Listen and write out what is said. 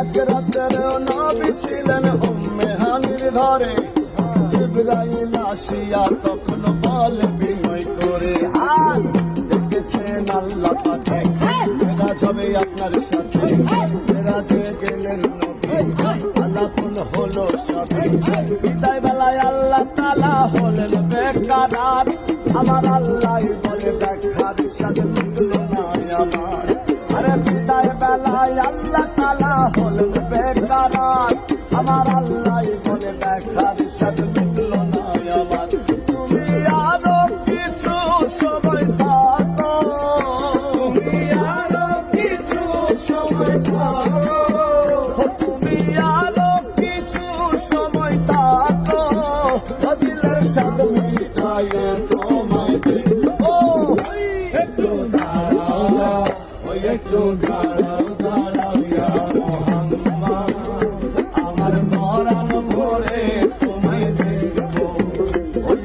এক রাতের নবী ছিলেন উম্মে হানির ঘরে জিব্রাইল আসিয়া তখন বলে বিনয় করে হাত দেখেছেন আল্লাহ পাকে এরা যাবে আপনার সাথে এরা যে গেলেন নবী আলাপন হলো সবে বিদায় বেলায় আল্লাহ তালা হলেন বেকারার আমার আল্লাহ বলে দেখার সাথে বেলায় আল্লাহ তালা হলেন বেকারার আমার আল্লাহ বলে দেখার সাথে মিটলো না আমার। তুমি আরও কিছু সময় থাকো। একটু দাঁড়াও দাঁড়াও আমার মরান ভরে তোমায় দেখব ওই